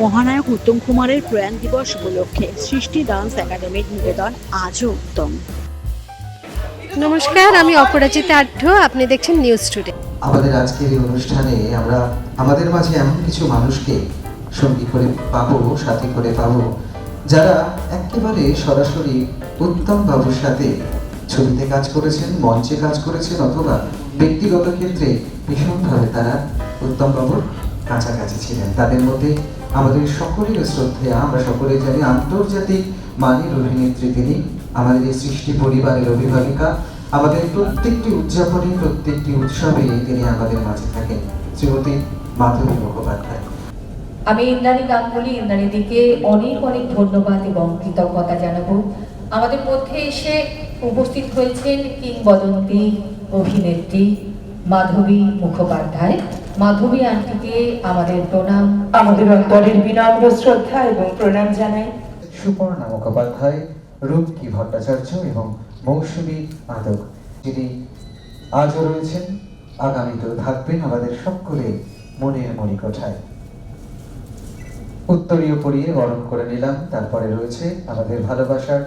মহানায়ক উত্তম কুমারের প্রয়াণ দিবস উপলক্ষে সৃষ্টি ডান্স একাডেমির নিবেদন আজও উত্তম। নমস্কার আমি অপরাজিতা আঢ্য আপনি দেখছেন নিউজ টুডে আমাদের আজকের এই অনুষ্ঠানে আমরা আমাদের মাঝে এমন কিছু মানুষকে সঙ্গী করে পাবো সাথী করে পাবো যারা একেবারে সরাসরি উত্তম বাবুর সাথে ছবিতে কাজ করেছেন মঞ্চে কাজ করেছেন অথবা ব্যক্তিগত ক্ষেত্রে ভীষণভাবে তারা উত্তম বাবুর কাছাকাছি ছিলেন। তাদের মধ্যে আমাদের সকলের শ্রদ্ধেয়া আমরা সকলে জানি আন্তর্জাতিক মানের অভিনেত্রী তিনি, আমাদের এই সৃষ্টি পরিবারের অভিভাবিকা, আমাদের প্রত্যেকটি উদযাপনে, প্রত্যেকটি উৎসবে তিনি আমাদের মাঝে থাকেন। শ্রীমতী মাধবী মুখোপাধ্যায়। আমি ইন্দ্রাণী গাঙ্গুলি ইন্দ্রাণীদিকে অনেক অনেক ধন্যবাদ এবং কৃতজ্ঞতা জানাব। আমাদের মধ্যে এসে উপস্থিত হয়েছেন কিংবদন্তি অভিনেত্রী মাধবী মুখোপাধ্যায়। মাধবী আন্টিকে আমাদের প্রণাম। আমাদের অন্তরের বিনম্র শ্রদ্ধা এবং প্রণাম জানাই। সুপর্ণা মুখোপাধ্যায় রূপকী ভট্টাচার্য এবং মৌসুমী মাদক যিনি আজও রয়েছেন আগামীতেও থাকবেন আমাদের সকলের মনের মণিকোঠায়। উত্তরীয় পরিয়ে বরণ করে নিলাম তারপরে রয়েছে আমাদের ভালোবাসার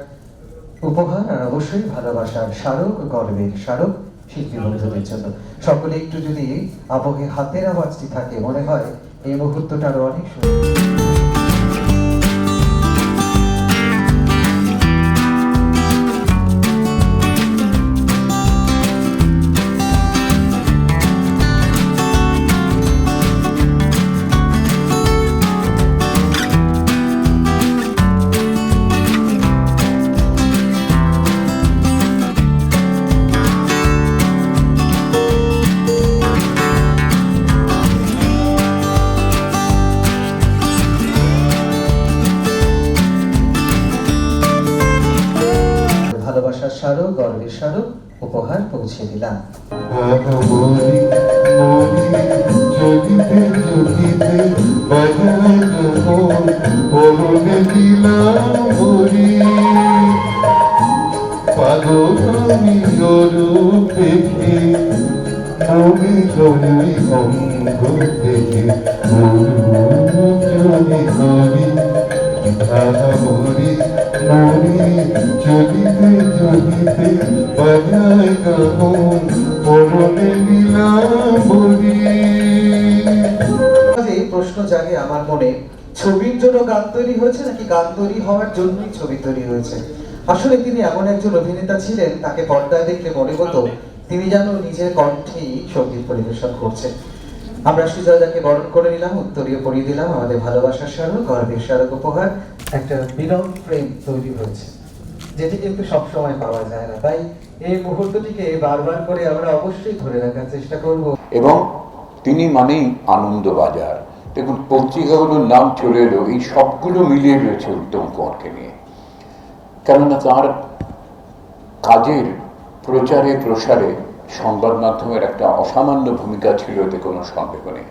উপহার আর অবশ্যই ভালোবাসার স্মারক গর্বের স্মারক শিল্পী বন্ধুদের জন্য সকলে একটু যদি আবহে হাতের আওয়াজটি থাকে, মনে হয় এই মুহূর্তটা আরও অনেক সুন্দর। ছবির জন্য গান তৈরি হয়েছে নাকি গান তৈরি হওয়ার জন্যই ছবি তৈরি হয়েছে? আসলে তিনি এমন একজন অভিনেতা ছিলেন, তাকে পর্দায় দেখলে মনে হতো তিনি যেন নিজের কণ্ঠেই সংগীত পরিবেশন করছেন। আমরা সুজয়দাকে বরণ করে নিলাম, উত্তরীয় পরিয়ে দিলাম, আমাদের ভালোবাসার স্মারক গর্বের স্মারক উপহার, একটা বিরল প্রেম তৈরি হয়েছে, যেটি কিন্তু সবসময় পাওয়া যায় না। তাই এই মুহূর্তটিকে বারবার করে আমরা অবশ্যই ধরে রাখার চেষ্টা করব। এবং তিনি মানেই আনন্দবাজার দেখুন পত্রিকাগুলোর নাম চলে এলো, এই সবগুলো মিলিয়ে রয়েছে উত্তম কুমারকে নিয়ে। কেননা তার কাজের প্রচারে, প্রসারে, সংবাদ মাধ্যমের একটা অসামান্য ভূমিকা ছিল এতে কোনো সন্দেহ নেই।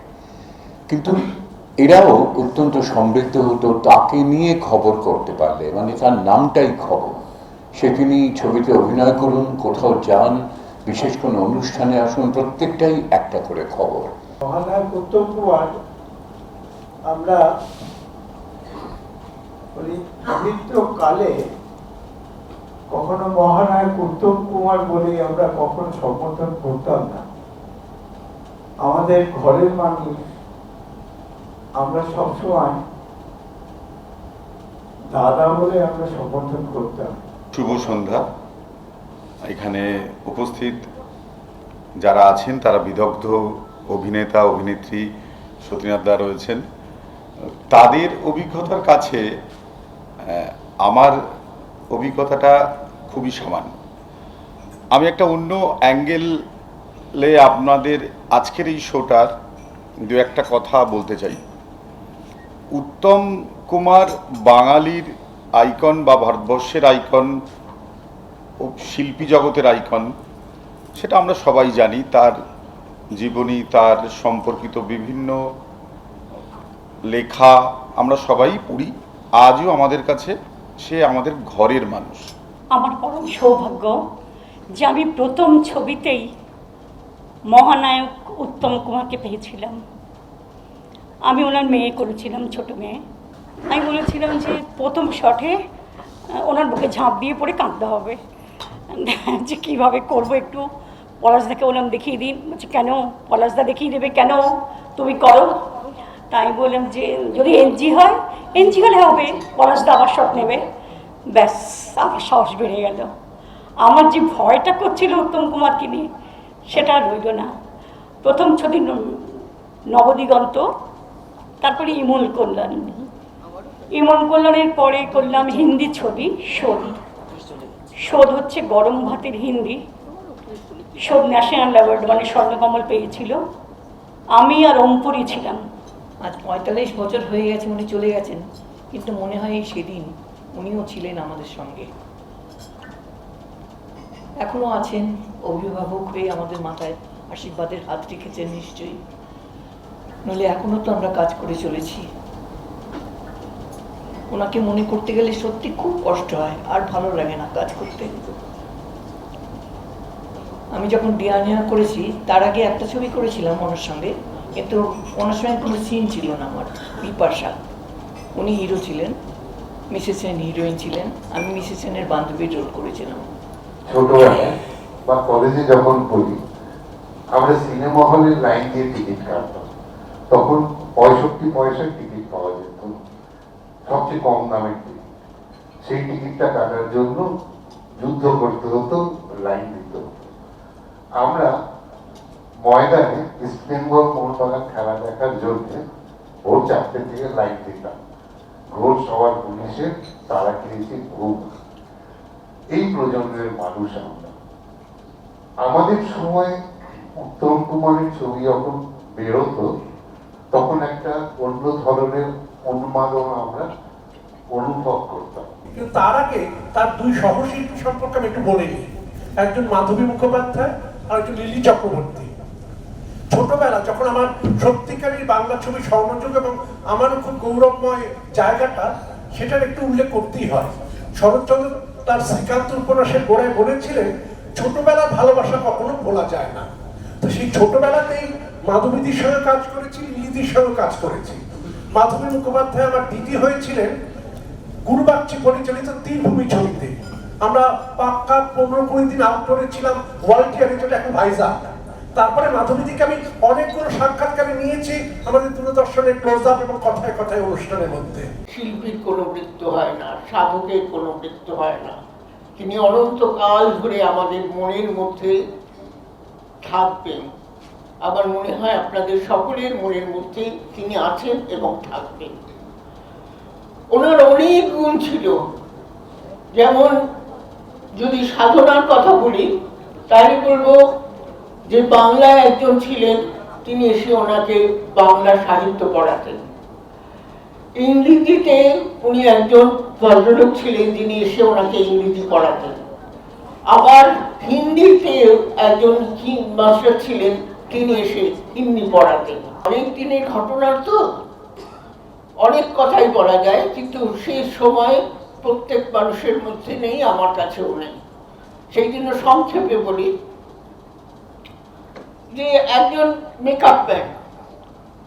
কিন্তু এরাও অত্যন্ত সমৃদ্ধ হতো, তাকে নিয়ে খবর করতে পারলে মানে তার নামটাই খবর। সে তিনি ছবিতে অভিনয় করুন, কোথাও যান, বিশেষ কোনো অনুষ্ঠানে আসুন, প্রত্যেকটাই একটা করে খবর। মহানায়ক উত্তম কুমার আমরা বলি কালে কখনো মহানায়ক উত্তম কুমার বলে আমরা কখনো সম্বোধন করতাম না। আমাদের ঘরের মানুষ আমরা সবসময় দাদা বলে আমরা সম্বোধন করতাম। শুভ সন্ধ্যা। এখানে উপস্থিত যারা আছেন, তারা বিদগ্ধ, অভিনেতা, অভিনেত্রী সতীনাথ দা রয়েছেন। তাদের অভিজ্ঞতার কাছে আমার অভিজ্ঞতাটা খুবই সামান্য আমি একটা অন্য অ্যাঙ্গেলে আপনাদের আজকের এই শোটার দু একটা কথা বলতে চাই। উত্তম কুমার বাঙালির আইকন বা ভারতবর্ষের আইকন ও শিল্পী জগতের আইকন সেটা আমরা সবাই জানি। তার জীবনী, তার সম্পর্কিত বিভিন্ন লেখা আমরা সবাই পড়ি, আজও আমাদের কাছে সে আমাদের ঘরের মানুষ। আমার পরম সৌভাগ্য যে আমি প্রথম ছবিতেই মহানায়ক উত্তম কুমারকে পেয়েছিলাম। আমি ওনার মেয়ে করেছিলাম, ছোট মেয়ে। আমি বলেছিলাম যে প্রথম শটে ওনার বুকে ঝাঁপ দিয়ে পড়ে কাঁদতে হবে। যে কীভাবে করব একটু পলাশদাকে ওনাম দেখিয়ে দিন। বলছে, কেন? পলাশদা দেখিয়ে দেবে কেন? তুমি করো। তাই বললাম যে, যদি এনজি হয়, এনজি হলে হবে পলাশদা আবার শট নেবে। ব্যাস, আমার সাহস বেড়ে গেল। আমার যে ভয়টা করছিল উত্তম কুমারকে নিয়ে, সেটা রইল না। প্রথম ছবি নবদিগন্ত, তারপরে ইমল কল্যাণ। ইমল কল্যাণের পরে করলাম হিন্দি ছবি, শোধ। শোধ হচ্ছে গরম ভাতের হিন্দি। শোধ ন্যাশনাল অ্যাওয়ার্ড মানে স্বর্ণকমল পেয়েছিল। আমি আর অঙ্কুরি ছিলাম। আজ পঁয়তাল্লিশ বছর হয়ে গেছে উনি চলে গেছেন, কিন্তু মনে হয় এই সেদিন উনিও ছিলেন আমাদের সঙ্গে। এখনও আছেন, অভিভাবক হয়ে আমাদের মাথায় আশীর্বাদের হাত রেখেছেন নিশ্চয়ই। নইলে এখনও তো আমরা কাজ করে চলেছি। ওনাকে মনে করতে গেলে সত্যি খুব কষ্ট হয়, আর ভালো লাগে না কাজ করতে। আমি যখন ডিয়ানিয়া করেছি, তার আগে একটা ছবি করেছিলাম ওনার সঙ্গে। কিন্তু ওনার সঙ্গে কোনো সিন ছিল না আমার। বিপাশা, উনি হিরো ছিলেন, মিসেস সেন হিরোইন ছিলেন, আমি মিসেস সেনের বান্ধবীর রোল করেছিলাম। ছোটবেলায় বা কলেজে যখন পড়ি, আমরা সিনেমা হলের লাইন দিয়ে টিকিট কাটতাম। তখন পঁয়ষট্টি পয়সার টিকিট পাওয়া যেত। সবচেয়ে কম দামের টিকিট সেই টিকিটটা কাটার জন্য যুদ্ধ করতে হতো লাইন দিতে হতো। আমরা ময়দানে ইস্ট বেঙ্গল মোহনবাগান খেলা দেখার জন্য ভোর চারটে থেকে লাইট দিতাম। ঘোর সবার পুলিশের তারা খেয়েছি ঘুম। এই প্রজন্মের মানুষ আমরা। আমাদের সময় উত্তম কুমারের ছবি যখন বেরোতো, তখন একটা অন্য ধরনের উন্মাদনা আমরা অনুভব করতাম। কিন্তু তার আগে তার দুই সহশিল্পী সম্পর্কে আমি একটু বলে নিই। একজন মাধবী মুখোপাধ্যায় আর একজন লিলি চক্রবর্তী। ছোটবেলা যখন আমার সত্যিকারই বাংলা ছবি স্বর্ণযুগ এবং আমারও খুব গৌরবময় জায়গাটা, সেটার একটু উল্লেখ করতেই হয়। শরৎচন্দ্র তার শ্রীকান্ত উপন্যাসের গোড়ায় বলেছিলেন, ছোটবেলার ভালোবাসা কখনো ভোলা যায় না। তো সেই ছোটবেলাতেই মাধবীদির সঙ্গে কাজ করেছি লিলিদির সঙ্গে কাজ করেছি। মাধবী মুখোপাধ্যায় আমার দিদি হয়েছিলেন গুরুবাগচি পরিচালিত তীরভূমি ছবিতে। আমরা পাক্কা পনেরো কুড়ি দিন আউটডোরে ছিলাম যেটা এখন ভাইজাগ তারপরে মাধবীদিকে আমি অনেকগুলো সাক্ষাৎকারে নিয়েছি আমাদের দূরদর্শনের ক্লোজ আপ এবং কথায় কথায় অনুষ্ঠানের মধ্যে। শিল্পীর কোনো মৃত্যু হয় না, সাধকের কোনো মৃত্যু হয় না। তিনি অনন্তকাল ধরে আমাদের মনের মধ্যে থাকবেন। আমার মনে হয় আপনাদের সকলের মনের মধ্যে তিনি আছেন এবং থাকবেন। ওনার অনেক গুণ ছিল। যেমন যদি সাধনার কথা বলি, তাহলে বলব যে বাংলায় একজন ছিলেন, তিনি এসে ওনাকে বাংলা সাহিত্য পড়াতেন। ইংরেজিতে উনি একজন ভদ্রলোক ছিলেন, যিনি এসে ওনাকে ইংরেজি পড়াতেন। আবার হিন্দিতে একজন মাস্টার ছিলেন, তিনি এসে হিন্দি পড়াতেন। অনেক দিনের ঘটনার তো, অনেক কথাই বলা যায়, কিন্তু সেই সময় প্রত্যেক মানুষের মধ্যে নেই, আমার কাছেও নেই। সেই জন্য সংক্ষেপে বলি যে একজন মেকআপ ম্যান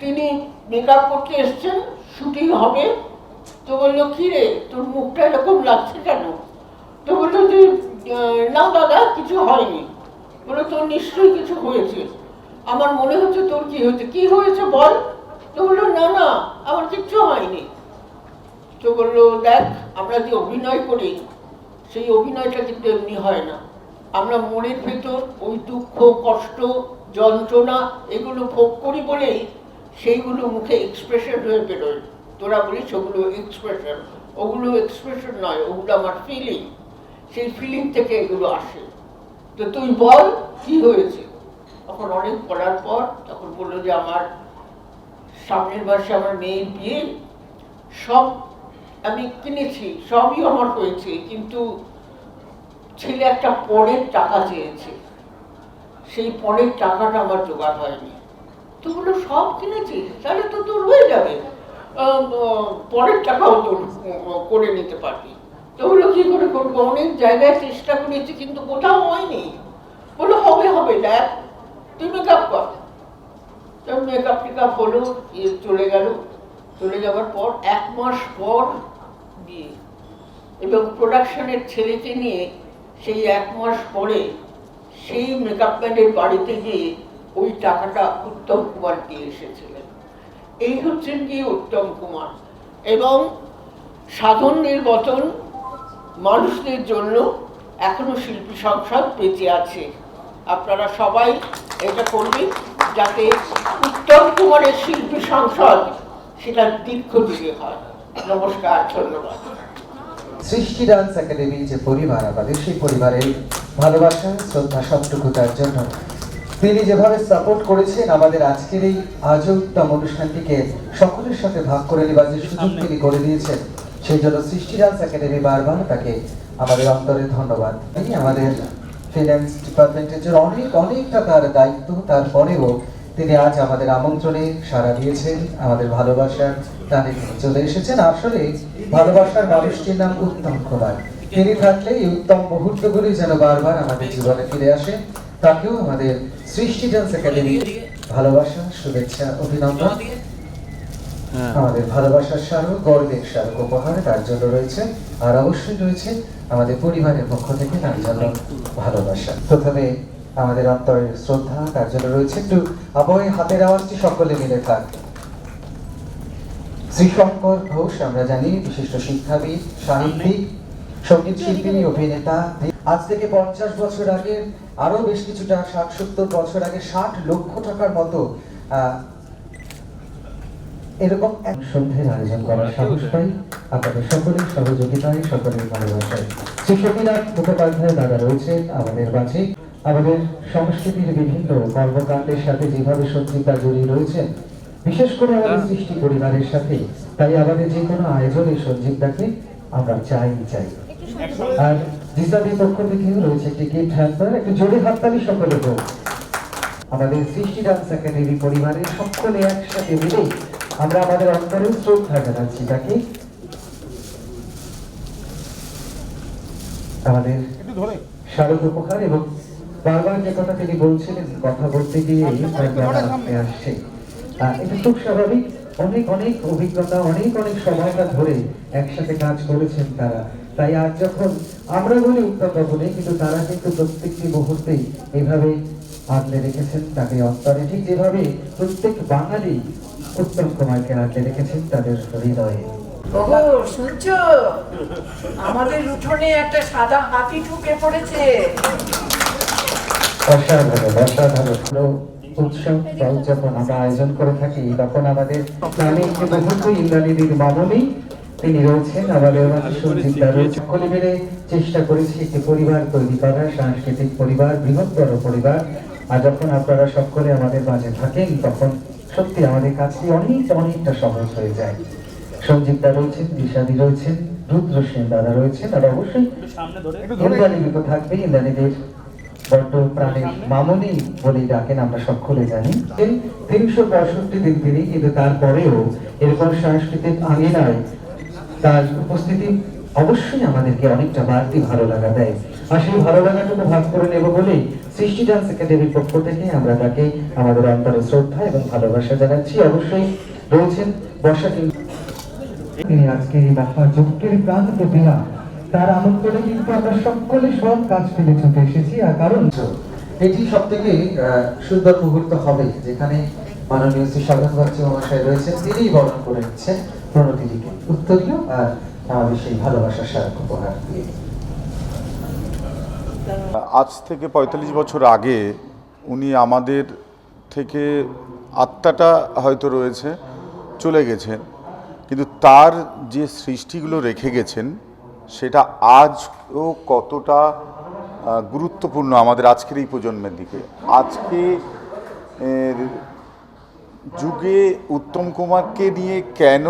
তিনি মেকআপ করতে এসছেন শুটিং হবে। তো বলল, কি রে, তোর মুখটা এরকম লাগছে কেন? তো বলল যে না দাদা, কিছু হয়নি। বলল, তোর নিশ্চয়ই কিছু হয়েছে। আমার মনে হচ্ছে তোর কি হয়েছে। কি হয়েছে বল? তো বলল, না না, আমার কিচ্ছু হয়নি। তো বলল, দেখ, আমরা যে অভিনয় করি, সেই অভিনয়টা কিন্তু এমনি হয় না। আমরা মনের ভেতর ওই দুঃখ, কষ্ট, যন্ত্রণা এগুলো ভোগ করি বলেই সেইগুলো মুখে এক্সপ্রেশন হয়ে বেরোয়। তোরা বলিস ওগুলো এক্সপ্রেশন ওগুলো এক্সপ্রেশন নয়, ওগুলো আমার ফিলিং সেই ফিলিং থেকে এগুলো আসে। তো তুই বল, কি হয়েছে? তখন অনেক বলার পর তখন বলল যে আমার সামনের মাসে আমার মেয়ের বিয়ে। সব আমি কিনেছি, সবই আমার হয়েছে, কিন্তু ছেলে একটা পরের টাকা চেয়েছে। সেই পরের টাকাটা আমার জোগাড় হয়নি। তো বলল, সব কিনেছিস তাহলে তো তোর হয়ে যাবে। পরের টাকাও তোর করে নিতে পারবি। তো বলল, কি করে করব? অনেক জায়গায় চেষ্টা করেছি, কিন্তু কোথাও হয়নি। বলল, হবে হবে, দেখ, তুই মেকআপ কর। মেকআপ ব্রেকআপ হলো চলে গেল। চলে যাওয়ার পর, এক মাস পর বিয়ে। এবং প্রোডাকশনের ছেলেকে নিয়ে সেই এক মাস পরে সেই মেকআপ ম্যানের বাড়িতে গিয়ে ওই টাকাটা উত্তম কুমার দিয়ে এসেছিলেন। এই হচ্ছেন কি উত্তম কুমার এবং সাধন নির্বাচন মানুষদের জন্য এখনও শিল্পী সংসদ বেঁচে আছে। আপনারা সবাই এটা করবেন যাতে উত্তম কুমারের শিল্পী সংসদ সেটা দীর্ঘদিনে হয়। নমস্কার, ধন্যবাদ। সৃষ্টি ডান্স একাডেমি যে পরিবার আমাদের সেই পরিবারের ভালোবাসা শ্রদ্ধা সবটুকু তার জন্য। তিনি যেভাবে সাপোর্ট করেছেন আমাদের আজকের এই আজও উত্তম অনুষ্ঠানটিকে সকলের সাথে ভাগ করে নেবার যে সুযোগ তিনি করে দিয়েছেন সেই জন্য সৃষ্টি ডান্স একাডেমি বারবার তাকে আমাদের অন্তরে ধন্যবাদ আমাদের ফিনান্স ডিপার্টমেন্টের জন্য অনেক অনেকটা তার দায়িত্ব তারপরেও তিনি আজ আমাদের আমন্ত্রণে সাড়া দিয়েছেন। আমাদের ভালোবাসার টানে তিনি চলে এসেছেন। আসলে ভালোবাসার মানুষটির নাম উত্তম কুমার। তিনি থাকলে এই উত্তম মুহূর্তগুলি যেন বারবার আমাদের জীবনে ফিরে আসে। তাকেও আমাদের সৃষ্টি ডান্স একাডেমি ভালোবাসা শুভেচ্ছা অভিনন্দন। আমাদের ভালোবাসার স্মারক গর্বের স্মারক উপহার তার জন্য রয়েছে। আর অবশ্যই রয়েছে আমাদের পরিবারের পক্ষ থেকে তার জন্য ভালোবাসা। প্রথমে আমাদের অন্তরের শ্রদ্ধা তার জন্য রয়েছে। একটু আবহাওয়া হাতের আওয়াজটি সকলে মিলে থাক। শ্রীশঙ্কর ঘোষ আমরা জানি বিশিষ্ট শিক্ষাবিদ সাহিত্যিক সংগীত শিল্পী অভিনেতা। আজ থেকে পঞ্চাশ বছর আগে আরও বেশ কিছুটা ষাট সত্তর বছর আগে ষাট লক্ষ টাকার মতো এরকম এক সন্ধ্যের আয়োজন করার সাহস পাই। আপনাদের সকলের সহযোগিতায় সকলের ভালোবাসায়। শ্রী সতীনাথ মুখোপাধ্যায় দাদা রয়েছেন আমাদের মাঝে। আমাদের সংস্কৃতির বিভিন্ন কর্মকাণ্ডের সাথে যেভাবে সঞ্চিতা জড়িয়ে রয়েছেন বিশেষ করে আমাদের সৃষ্টি পরিবারের সাথে তাই আমাদের যে কোনো আয়োজনে সঞ্জীবদাকে আমরা চাই চাই। আর জিসাবির পক্ষ থেকে রয়েছে একটি গিফট হ্যাম্পার একটু জোরে হাততালি সকলে হোক আমাদের সৃষ্টি ডান্স একাডেমি পরিবারের সকলে একসাথে মিলে আমরা আমাদের অন্তরে শ্রদ্ধা জানাচ্ছি তাকে। আমাদের স্মারক উপহার এবং বারবার যে কথা তিনি বলছিলেন কথা বলতে গিয়ে আসতে আসছে। এটা খুব স্বাভাবিক। অনেক অনেক অভিজ্ঞতা অনেক অনেক সময়টা ধরে একসাথে কাজ করেছেন তারা। তাই আজ যখন আমরা বলি উত্তম বলে কিন্তু তারা কিন্তু প্রত্যেকটি মুহূর্তেই এইভাবে আগলে রেখেছেন তাকে অন্তরে। ঠিক যেভাবে প্রত্যেক বাঙালি উত্তম কুমারকে আগলে রেখেছেন তাদের হৃদয়ে। ওগো শুনছো? আমাদের উঠোনে একটা সাদা হাতি ঢুকে পড়েছে। অসাধারণ অসাধারণ। উৎসব উদযাপন আমরা আয়োজন করে থাকি। তখন আমাদের প্রাণী মুহূর্ত ইন্দ্রাণীদের মামনি তিনি রয়েছেন আমাদের সঞ্জিতা রয়েছে সকলে মিলে চেষ্টা করেছি একটি পরিবার তৈরি করার সাংস্কৃতিক পরিবার বৃহত্তর পরিবার। আর যখন আপনারা সকলে আমাদের মাঝে থাকেন তখন সত্যি আমাদের কাছে অনেকটা অনেকটা সহজ হয়ে যায়। সঞ্জীবদা রয়েছেন বিষাদি রয়েছেন রুদ্র সেন দাদা রয়েছেন আর অবশ্যই ইন্দ্রাণী থাকবে। ইন্দ্রাণীদের বড্ড প্রাণের মামনি বলেই ডাকেন, আমরা সকলে জানি। তিনশো পঁয়ষট্টি দিন তিনি কিন্তু তারপরেও এরকম সাংস্কৃতিক আঙিনায় তার উপস্থিতি অবশ্যই আমাদেরকে অনেকটা বাড়তি ভালো লাগা দেয়। আর সেই ভালো লাগাটুকু ভাগ করে নেব বলেই সৃষ্টি ডান্স একাডেমির পক্ষ থেকে আমরা তাকে আমাদের অন্তরে শ্রদ্ধা এবং ভালোবাসা জানাচ্ছি। অবশ্যই রয়েছেন বর্ষা তিনি আজকে এই মহা যজ্ঞের প্রান্ত দিলাম তার আমন্ত্রণে কিন্তু আমরা সকলে সব কাজ ফেলে ছুটে এসেছি আর কারণ? এটি সব থেকে সুন্দর মুহূর্ত হবে যেখানে মাননীয় শ্রী বাচ্চু মহাশয় রয়েছেন। তিনিই বর্ণন করে নিচ্ছেন প্রণতিটিকে। উত্তরীয় আর আমাদের সেই ভালোবাসার উপহার দিয়ে। আজ থেকে পঁয়তাল্লিশ বছর আগে উনি আমাদের থেকে আত্মাটা হয়তো রয়েছে চলে গেছেন। কিন্তু তার যে সৃষ্টিগুলো রেখে গেছেন সেটা আজও কতটা গুরুত্বপূর্ণ আমাদের আজকের এই প্রজন্মের দিকে। আজকে যুগে উত্তম কুমারকে নিয়ে কেন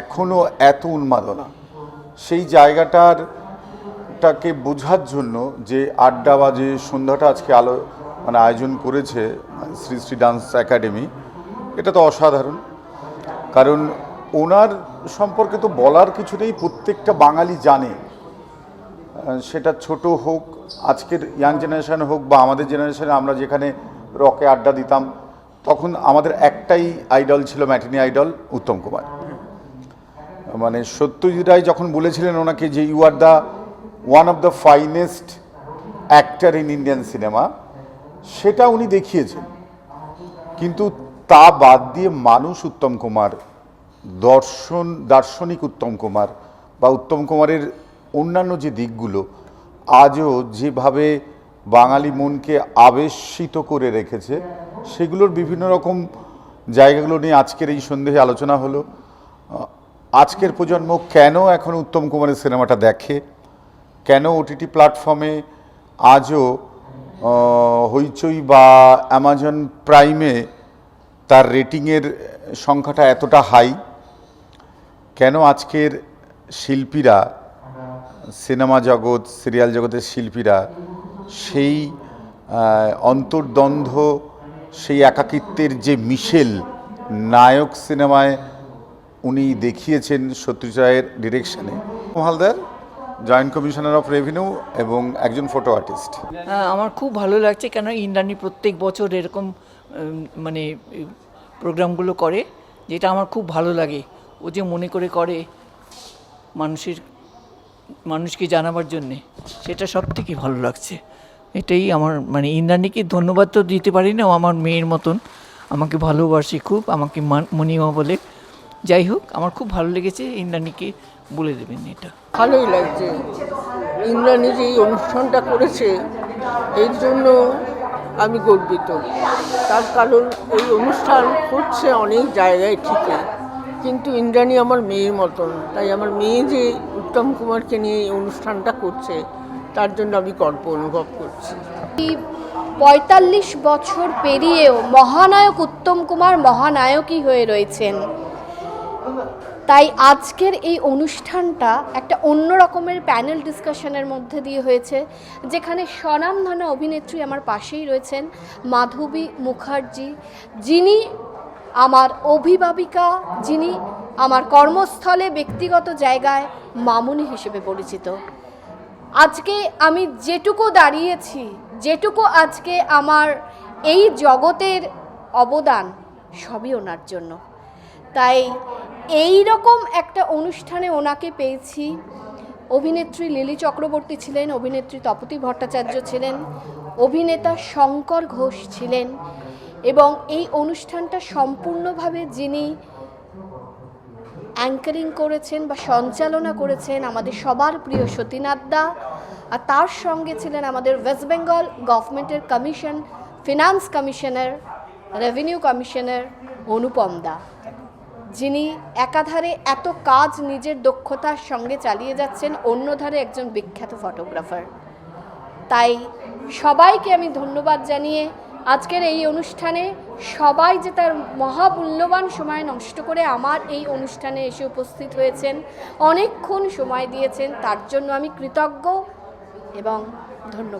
এখনও এত উন্মাদনা? সেই জায়গাটার টাকে বোঝার জন্য যে আড্ডা বা যে সন্ধ্যাটা আজকে আলো মানে আয়োজন করেছে শ্রী শ্রী ডান্স একাডেমি, এটা তো অসাধারণ। কারণ ওনার সম্পর্কে তো বলার কিছু নেই, প্রত্যেকটা বাঙালি জানে। সেটা ছোট হোক, আজকের ইয়াং জেনারেশন হোক বা আমাদের জেনারেশনে আমরা যেখানে রকে আড্ডা দিতাম, তখন আমাদের একটাই আইডল ছিল ম্যাটিনি আইডল, উত্তম কুমার। মানে সত্যজিৎ রায় যখন বলেছিলেন ওনাকে যে you are the one of the finest actor in Indian cinema সেটা উনি দেখিয়েছেন। কিন্তু তা বাদ দিয়ে মানুষ উত্তম কুমার দর্শন, দার্শনিক উত্তম কুমার বা উত্তম কুমারের অন্যান্য যে দিকগুলো, আজও যেভাবে বাঙালি মনকে আবেশিত করে রেখেছে, সেগুলোর বিভিন্ন রকম জায়গাগুলো নিয়ে আজকের এই সন্দেহে আলোচনা হলো। আজকের প্রজন্ম কেন এখন উত্তম কুমারের সিনেমাটা দেখে? কেন ওটিটি প্ল্যাটফর্মে আজও হইচই বা অ্যামাজন প্রাইমে তার রেটিংয়ের সংখ্যাটা এতটা হাই? কেন আজকের শিল্পীরা, সিনেমা জগৎ, সিরিয়াল জগতের শিল্পীরা সেই অন্তর্দ্বন্দ্ব, সেই একাকিত্বের যে মিশেল নায়ক সিনেমায় উনি দেখিয়েছেন সত্যজিৎ রায়ের ডিরেকশনে। Haldar, joint commissioner of revenue এবং একজন ফটো আর্টিস্ট। হ্যাঁ আমার খুব ভালো লাগছে কেন ইন্দ্রাণী প্রত্যেক বছর এরকম মানে প্রোগ্রামগুলো করে, যেটা আমার খুব ভালো লাগে। ও যে মনে করে করে মানুষের, মানুষকে জানাবার জন্যে, সেটা সব থেকে ভালো লাগছে। এটাই আমার মানে ইন্দ্রাণীকে ধন্যবাদ তো দিতে পারি না, ও আমার মেয়ের মতন। আমাকে ভালোবাসে খুব, আমাকে মান- মণিমা বলে। যাই হোক, আমার খুব ভালো লেগেছে ইন্দ্রাণীকে বলে দেবেন এটা। ভালোই লাগছে। ইন্দ্রাণী যে এই অনুষ্ঠানটা করেছে, এর জন্য আমি গর্বিত। তার কারণ এই অনুষ্ঠান হচ্ছে অনেক জায়গায় ঠিকই। কিন্তু ইন্দ্রাণী আমার মেয়ের মতন। তাই আমার মেয়ে যে উত্তম কুমারকে নিয়ে এই অনুষ্ঠানটা করছে, তার জন্য আমি গর্ব অনুভব করছি। পঁয়তাল্লিশ বছর পেরিয়েও মহানায়ক উত্তম কুমার মহানায়কই হয়ে রয়েছেন। তাই আজকের এই অনুষ্ঠানটা একটা অন্য রকমের প্যানেল ডিসকাশনের মধ্যে দিয়ে হয়েছে, যেখানে স্বনামধনা অভিনেত্রী আমার পাশেই রয়েছেন মাধবী মুখার্জি, যিনি আমার অভিভাবিকা যিনি আমার কর্মস্থলে ব্যক্তিগত জায়গায় মামুনি হিসেবে পরিচিত। আজকে আমি যেটুকু দাঁড়িয়েছি, যেটুকু আজকে আমার এই জগতের অবদান, সবই ওনার জন্য। তাই এই রকম একটা অনুষ্ঠানে ওনাকে পেয়েছি। অভিনেত্রী লিলি চক্রবর্তী ছিলেন, অভিনেত্রী তপতি ভট্টাচার্য ছিলেন, অভিনেতা শঙ্কর ঘোষ ছিলেন এবং এই অনুষ্ঠানটা সম্পূর্ণভাবে যিনি অ্যাঙ্কারিং করেছেন বা সঞ্চালনা করেছেন আমাদের সবার প্রিয় সতীনাথ দা আর তার সঙ্গে ছিলেন আমাদের ওয়েস্ট বেঙ্গল গভর্নমেন্টের commission finance commissioner revenue commissioner Anupam da, যিনি একাধারে এত কাজ নিজের দক্ষতার সঙ্গে চালিয়ে যাচ্ছেন, অন্যধারে একজন বিখ্যাত ফটোগ্রাফার তাই সবাইকে আমি ধন্যবাদ জানিয়ে আজকের এই অনুষ্ঠানে সবাই যে তার মহামূল্যবান সময় নষ্ট করে আমার এই অনুষ্ঠানে এসে উপস্থিত হয়েছেন, অনেকক্ষণ সময় দিয়েছেন, তার জন্য আমি কৃতজ্ঞ এবং ধন্যবাদ।